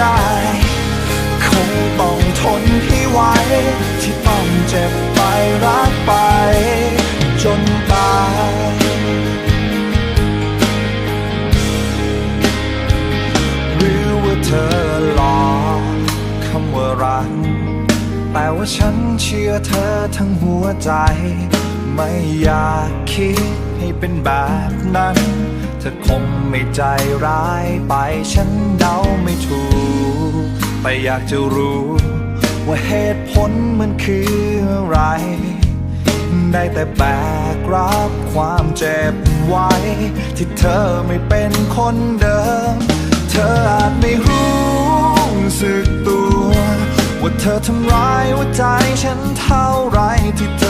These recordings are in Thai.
ได้ คงต้องทนให้ไหวที่ต้องเจ็บไปรักไป จนตายหรือว่าเธอหลอกคำว่ารักแต่ว่าฉันเชื่อเธอทั้งหัวใจ ไม่อยากคิดให้เป็นแบบนั้น เธอคงไม่ใจร้ายไปฉันเดาไม่ถูก แต่อยากจะรู้ ว่าเหตุผลมันคืออะไร ได้แต่แบกรับความเจ็บไว้ ที่เธอไม่เป็นคนเดิม เธออาจไม่รู้สึกตัว ว่าเธอทำร้ายหัวใจฉันเท่าไรที่เธอ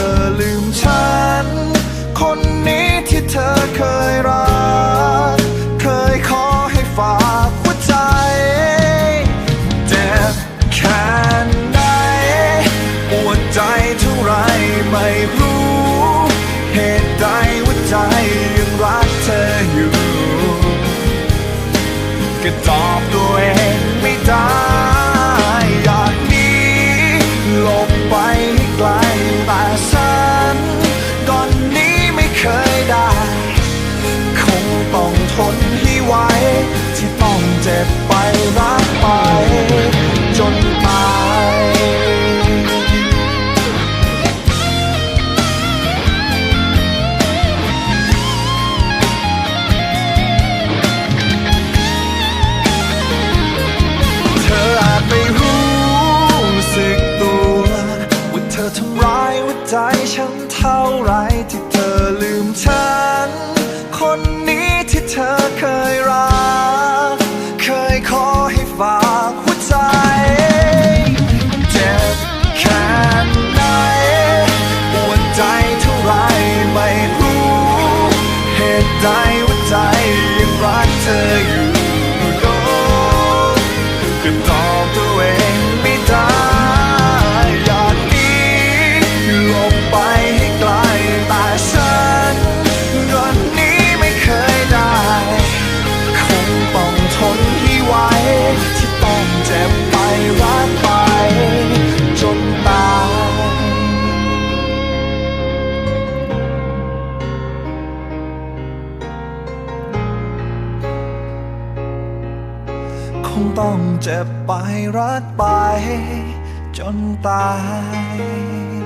ใจฉันเท่าไรที่เธอลืมฉัน คนนี้ที่เธอเคยรัก เคยขอให้ฝากหัวใจ เจ็บแค่ไหนปวดใจเท่าไรไม่รู้ เหตุใดหัวใจยังรักเธออยู่โดนก็ตอบตัวเอง ต้องเจ็บไปรักไป จนตาย